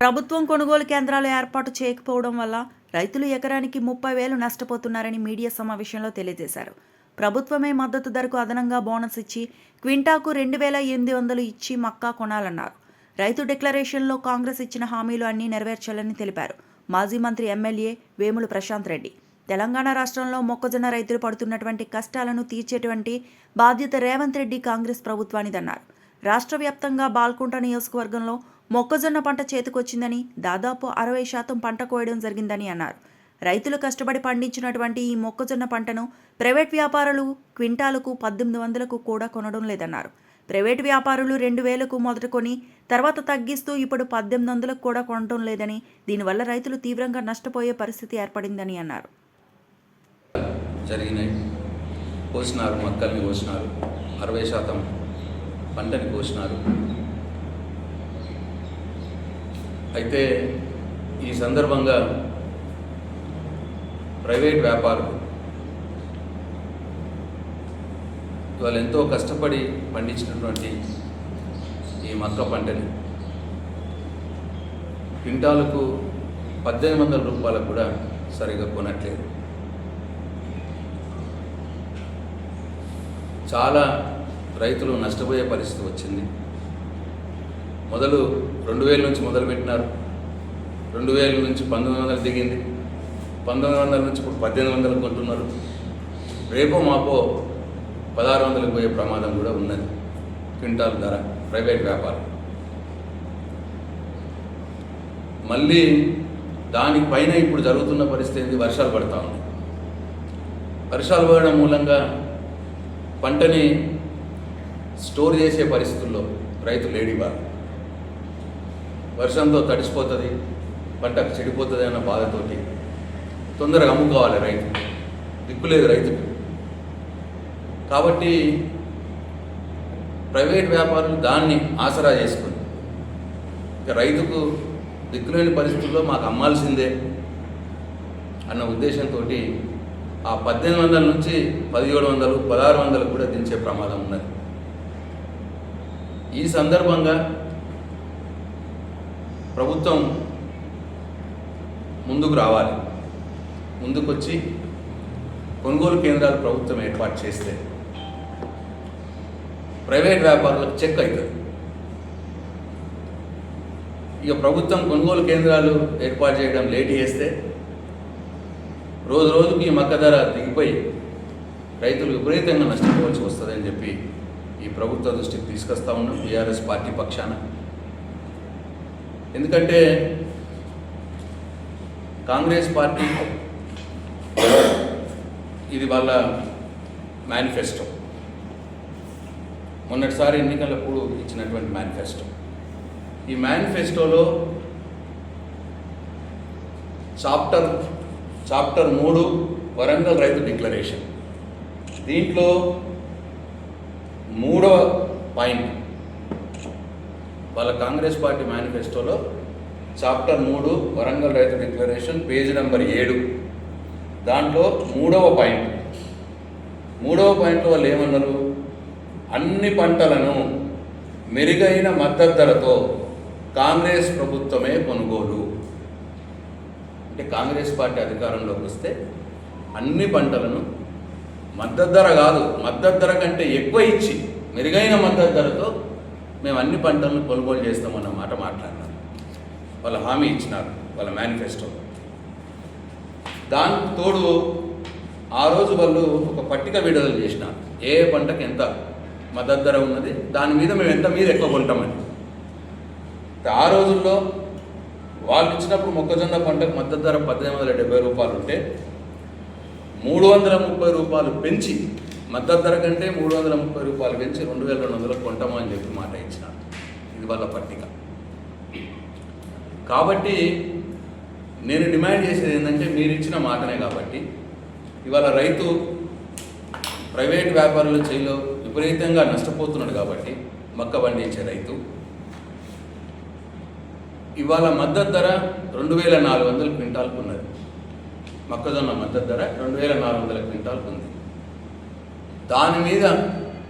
ప్రభుత్వం కొనుగోలు కేంద్రాలు ఏర్పాటు చేయకపోవడం వల్ల రైతులు ఎకరానికి ముప్పై వేలు నష్టపోతున్నారని మీడియా సమావేశంలో తెలియజేశారు. ప్రభుత్వమే మద్దతు ధరకు అదనంగా బోనస్ ఇచ్చి క్వింటాకు రెండు వేల ఎనిమిది వందలు ఇచ్చి మక్కా కొనాలన్నారు. రైతు డిక్లరేషన్లో కాంగ్రెస్ ఇచ్చిన హామీలు అన్నీ నెరవేర్చాలని తెలిపారు. మాజీ మంత్రి ఎమ్మెల్యే వేముల ప్రశాంత్ రెడ్డి. తెలంగాణ రాష్ట్రంలో మొక్కజొన్న రైతులు పడుతున్నటువంటి కష్టాలను తీర్చేటువంటి బాధ్యత రేవంత్ రెడ్డి కాంగ్రెస్ ప్రభుత్వానిదన్నారు. రాష్ట్ర వ్యాప్తంగా బాల్కుంట నియోజకవర్గంలో మొక్కజొన్న పంట చేతికొచ్చిందని దాదాపు అరవై శాతం పంట కోయడం జరిగిందని అన్నారు. రైతులు కష్టపడి పండించినటువంటి ఈ మొక్కజొన్న పంటను ప్రైవేట్ వ్యాపారులు క్వింటాలకు పద్దెనిమిది వందలకు కూడా కొనడం లేదన్నారు. ప్రైవేట్ వ్యాపారులు రెండు వేలకు మొదట కొని తర్వాత తగ్గిస్తూ ఇప్పుడు పద్దెనిమిది వందలకు కూడా కొనడం లేదని దీనివల్ల రైతులు తీవ్రంగా నష్టపోయే పరిస్థితి ఏర్పడిందని అన్నారు. జరిగినాయి. కోసినారు మొక్కల్ని కోసినారు. అరవై శాతం పంటని కోసినారు. అయితే ఈ సందర్భంగా ప్రైవేట్ వ్యాపారులు వాళ్ళు ఎంతో కష్టపడి పండించినటువంటి ఈ మక్క పంటని క్వింటాలకు పద్దెనిమిది వందల రూపాయలకు కూడా సరిగా కొనట్లేదు. చాలా రైతులు నష్టపోయే పరిస్థితి వచ్చింది. మొదలు రెండు వేల నుంచి మొదలుపెట్టినారు. రెండు వేల నుంచి పంతొమ్మిది వందలు దిగింది. పంతొమ్మిది వందల నుంచి ఇప్పుడు పద్దెనిమిది వందలు కొంటున్నారు. రేపో మాపో పదహారు వందలకు పోయే ప్రమాదం కూడా ఉన్నది. క్వింటాల్ ధర ప్రైవేట్ వ్యాపారం. మళ్ళీ దానిపైన ఇప్పుడు జరుగుతున్న పరిస్థితి ఏంది? వర్షాలు పడతా ఉన్నాయి వర్షాలు పడడం మూలంగా పంటని స్టోర్ చేసే పరిస్థితుల్లో రైతు లేడివా? వర్షంతో తడిసిపోతుంది పంట చెడిపోతుంది అన్న బాధతోటి తొందరగా అమ్ముకోవాలి రైతు. దిక్కులేదు రైతుకు. కాబట్టి ప్రైవేట్ వ్యాపారులు దాన్ని ఆసరా చేసుకుని ఇక రైతుకు దిక్కులేని పరిస్థితుల్లో మాకు అమ్మాల్సిందే అన్న ఉద్దేశంతో ఆ పద్దెనిమిది వందల నుంచి పదిహేడు వందలు పదహారు వందలు కూడా దించే ప్రమాదం ఉన్నది. ఈ సందర్భంగా ప్రభుత్వం ముందుకు రావాలి. ముందుకొచ్చి కొనుగోలు కేంద్రాలు ప్రభుత్వం ఏర్పాటు చేస్తే ప్రైవేట్ వ్యాపారులకు చెక్ అవుతుంది. ఇక ప్రభుత్వం కొనుగోలు కేంద్రాలు ఏర్పాటు చేయడం లేట్ చేస్తే రోజు రోజుకి మక్క ధర దిగిపోయి రైతులు విపరీతంగా నష్టపోవాల్సి వస్తుందని చెప్పి ఈ ప్రభుత్వ దృష్టికి తీసుకొస్తా ఉన్నాం టీఆర్ఎస్ పార్టీ పక్షాన. ఎందుకంటే కాంగ్రెస్ పార్టీ ఇది వాళ్ళ మేనిఫెస్టో మొన్నటిసారి ఎన్నికలప్పుడు ఇచ్చినటువంటి మేనిఫెస్టో ఈ మేనిఫెస్టోలో చాప్టర్ చాప్టర్ మూడు వరంగల్ రైతు డిక్లరేషన్. దీంట్లో మూడవ పాయింట్. వాళ్ళ కాంగ్రెస్ పార్టీ మేనిఫెస్టోలో చాప్టర్ మూడు వరంగల్ రైతు డిక్లరేషన్ పేజ్ నెంబర్ ఏడు. దాంట్లో మూడవ పాయింట్. మూడవ పాయింట్లో వాళ్ళు ఏమన్నారు? అన్ని పంటలను మెరుగైన మద్దతు ధరతో కాంగ్రెస్ ప్రభుత్వమే కొనుగోలు. అంటే కాంగ్రెస్ పార్టీ అధికారంలోకి వస్తే అన్ని పంటలను మద్దతు ధర కాదు. మద్దతు ధర కంటే ఎక్కువ ఇచ్చి మెరుగైన మద్దతు ధరతో మేము అన్ని పంటలను కొనుగోలు చేస్తామన్న మాట మాట్లాడినారు. వాళ్ళ హామీ ఇచ్చినారు వాళ్ళ మేనిఫెస్టో. దానికి తోడు ఆ రోజు వాళ్ళు ఒక పట్టిక విడుదల చేసినారు. ఏ పంటకి ఎంత మద్దతు ధర ఉన్నది దాని మీద మేము ఎంత మీద ఎక్కువ కొంటామని ఆ రోజుల్లో వాళ్ళు ఇచ్చినప్పుడు మొక్కజొన్న పంటకు మద్దతు ధర పద్దెనిమిది వందల డెబ్బై రూపాయలు ఉంటే మూడు వందల ముప్పై రూపాయలు పెంచి మద్దతు ధర కంటే మూడు వందల ముప్పై రూపాయలు పెంచి రెండు వేల రెండు వందలు కొంటామని చెప్పి మాట ఇచ్చినారు ఇది వాళ్ళ పట్టిక. కాబట్టి నేను డిమాండ్ చేసేది ఏంటంటే మీరు ఇచ్చిన మాటనే కాబట్టి ఇవాళ రైతు ప్రైవేట్ వ్యాపారుల చేయిలో విపరీతంగా నష్టపోతున్నాడు కాబట్టి మక్క పండించే రైతు ఇవాళ మద్దతు ధర రెండు వేల నాలుగు వందల క్వింటాల్కు ఉన్నది. మొక్కజొన్న మద్దతు ధర రెండు వేల నాలుగు వందల క్వింటాల్ ఉంది. దాని మీద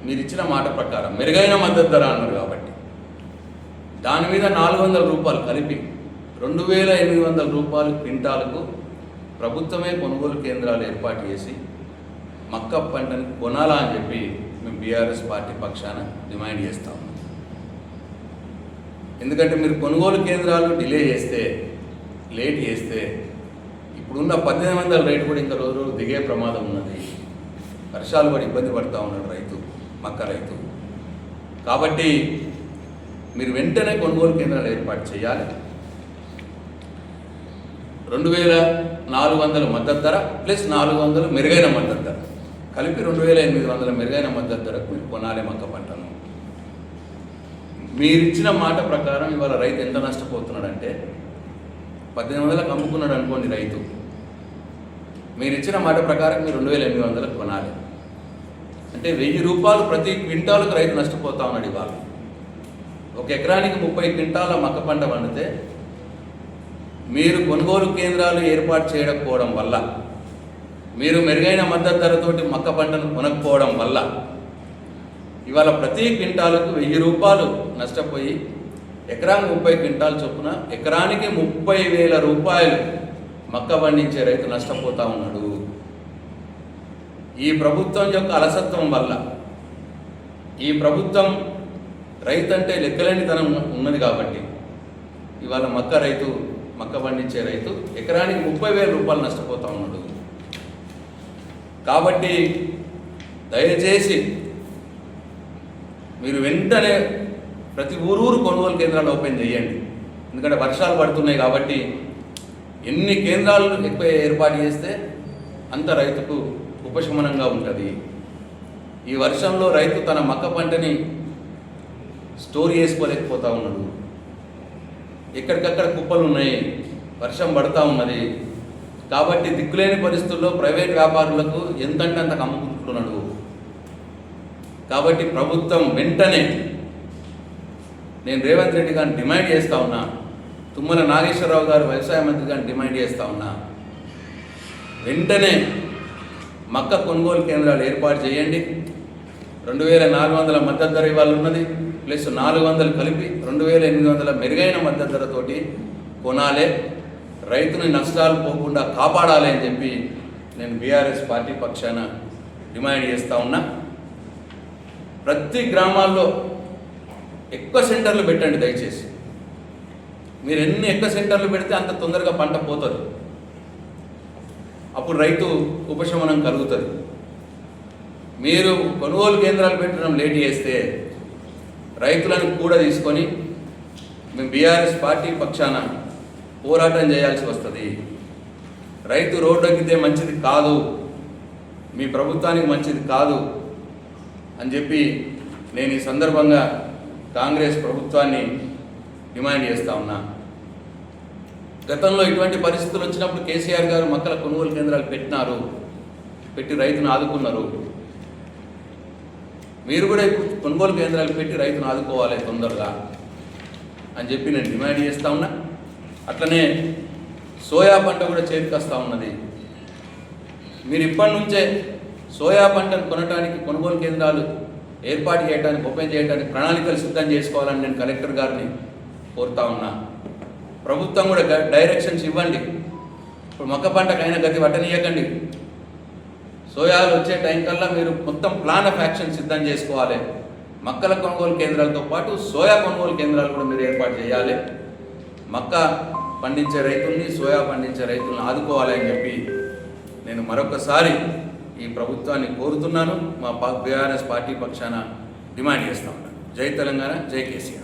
మీరు ఇచ్చిన మాట ప్రకారం మెరుగైన మద్దతు ధర అన్నారు కాబట్టి దాని మీద నాలుగు వందల రూపాయలు కలిపి రెండు వేల ఎనిమిది వందల రూపాయలు క్వింటాలకు ప్రభుత్వమే కొనుగోలు కేంద్రాలు ఏర్పాటు చేసి మక్క పంటను కొనాలా అని చెప్పి మేము బీఆర్ఎస్ పార్టీ పక్షాన డిమాండ్ చేస్తాం ఎందుకంటే మీరు కొనుగోలు కేంద్రాలు డిలే చేస్తే లేట్ చేస్తే ఇప్పుడున్న పద్దెనిమిది వందల రేటు కూడా ఇంకా రోజు రోజు దిగే ప్రమాదం ఉన్నది. వర్షాలు పడి ఇబ్బంది పడతా ఉన్నాడు రైతు మక్క రైతు. కాబట్టి మీరు వెంటనే కొనుగోలు కేంద్రాలు ఏర్పాటు చేయాలి. రెండు వేల నాలుగు వందల మద్దతు ధర ప్లస్ నాలుగు వందలు మెరుగైన మద్దతు ధర. కలిపి రెండు వేల ఎనిమిది వందల మెరుగైన మద్దతు ధరకు మీరు కొనాలి మక్క పంటను. మీరు ఇచ్చిన మాట ప్రకారం ఇవాళ రైతు ఎంత నష్టపోతున్నాడంటే పద్దెనిమిది వందలకు అమ్ముకున్నాడు అనుకోండి రైతు. మీరు ఇచ్చిన మాట ప్రకారం మీరు రెండు వేల ఎనిమిది వందలకు కొనాలి. అంటే వెయ్యి రూపాయలు ప్రతి క్వింటాలకు రైతు నష్టపోతా ఉన్నాడు ఇవాళ. ఒక ఎకరానికి ముప్పై క్వింటాల మక్క పంట పండితే మీరు కొనుగోలు కేంద్రాలు ఏర్పాటు చేయకపోవడం వల్ల మీరు మెరుగైన మద్దతు ధరతోటి మక్క పంటను కొనకపోవడం వల్ల ఇవాళ ప్రతి క్వింటాలకు వెయ్యి రూపాయలు నష్టపోయి ఎకరానికి ముప్పై క్వింటాలు చొప్పున ఎకరానికి ముప్పై వేల రూపాయలు మక్క పండించే రైతు నష్టపోతూ ఉన్నాడు. ఈ ప్రభుత్వం యొక్క అలసత్వం వల్ల ఈ ప్రభుత్వం రైతు అంటే లెక్కలేనితనం ఉన్నది కాబట్టి ఇవాళ మక్క రైతు మక్క పండించే రైతు ఎకరానికి ముప్పై వేల రూపాయలు నష్టపోతూ ఉన్నాడు. కాబట్టి దయచేసి మీరు వెంటనే ప్రతి ఊరూరు కొనుగోలు కేంద్రాలు ఓపెన్ చేయండి. ఎందుకంటే వర్షాలు పడుతున్నాయి కాబట్టి ఎన్ని కేంద్రాలు ఎక్కువ ఏర్పాటు చేస్తే అంత రైతుకు ఉపశమనంగా ఉంటుంది. ఈ వర్షంలో రైతు తన మక్క పంటని స్టోర్ చేసుకోలేకపోతా ఉన్నాడు. ఎక్కడికక్కడ కుప్పలు ఉన్నాయి వర్షం పడతా ఉన్నది. కాబట్టి దిక్కులేని పరిస్థితుల్లో ప్రైవేట్ వ్యాపారులకు ఎంతంటే అంత అమ్ముకుంటున్నాడు. కాబట్టి ప్రభుత్వం వెంటనే నేను రేవంత్ రెడ్డి గారిని డిమాండ్ చేస్తా ఉన్నా. తుమ్మల నాగేశ్వరరావు గారు వ్యవసాయ మంత్రి గారిని డిమాండ్ చేస్తా ఉన్నా. వెంటనే మక్క కొనుగోలు కేంద్రాలు ఏర్పాటు చేయండి. రెండు వేల నాలుగు వందల మద్దతు ధర ఇవాళ ఉన్నది. ప్లస్ నాలుగు వందలు కలిపి రెండు వేల ఎనిమిది వందల మెరుగైన మద్దతు ధరతోటి కొనాలే. రైతుని నష్టాలు పోకుండా కాపాడాలి అని చెప్పి నేను బీఆర్ఎస్ పార్టీ పక్షాన డిమాండ్ చేస్తా ఉన్నా. ప్రతి గ్రామాల్లో ఎక్కువ సెంటర్లు పెట్టండి దయచేసి. మీరు ఎన్ని ఎక్కువ సెంటర్లు పెడితే అంత తొందరగా పంట పోతుంది. అప్పుడు రైతు ఉపశమనం కలుగుతుంది. మీరు కొనుగోలు కేంద్రాలు పెట్టడం లేట్ చేస్తే రైతులను కూడా తీసుకొని మేము బీఆర్ఎస్ పార్టీ పక్షాన పోరాటం చేయాల్సి వస్తుంది. రైతు రోడ్డు ఎక్కితే మంచిది కాదు. మీ ప్రభుత్వానికి మంచిది కాదు అని చెప్పి నేను ఈ సందర్భంగా కాంగ్రెస్ ప్రభుత్వాన్ని డిమాండ్ చేస్తా ఉన్నా. గతంలో ఇటువంటి పరిస్థితులు వచ్చినప్పుడు కేసీఆర్ గారు మక్కల కొనుగోలు కేంద్రాలు పెట్టినారు. పెట్టి రైతును ఆదుకున్నారు. మీరు కూడా కొనుగోలు కేంద్రాలు పెట్టి రైతును ఆదుకోవాలి తొందరగా అని చెప్పి నేను డిమాండ్ చేస్తా ఉన్నా. అట్లనే సోయా పంట కూడా చేతికి ఉన్నది. మీరు ఇప్పటి నుంచే సోయా పంటను కొనడానికి కొనుగోలు కేంద్రాలు ఏర్పాటు చేయడానికి ఓపెన్ చేయడానికి ప్రణాళికలు సిద్ధం చేసుకోవాలని నేను కలెక్టర్ గారిని కోరుతా ఉన్నా. ప్రభుత్వం కూడా డైరెక్షన్స్ ఇవ్వండి. ఇప్పుడు మొక్క పంటకైనా గతి పట్టనీయకండి. సోయాలు వచ్చే టైం కల్లా మీరు మొత్తం ప్లాన్ ఆఫ్ యాక్షన్ సిద్ధం చేసుకోవాలి. మక్కల కొనుగోలు కేంద్రాలతో పాటు సోయా కొనుగోలు కేంద్రాలు కూడా మీరు ఏర్పాటు చేయాలి. మక్క పండించే రైతుల్ని సోయా పండించే రైతుల్ని ఆదుకోవాలి అని చెప్పి నేను మరొకసారి ఈ ప్రభుత్వాన్ని కోరుతున్నాను. మా బీఆర్ఎస్ పార్టీ పక్షాన డిమాండ్ చేస్తా ఉన్నాను జై తెలంగాణ జై కేసీఆర్.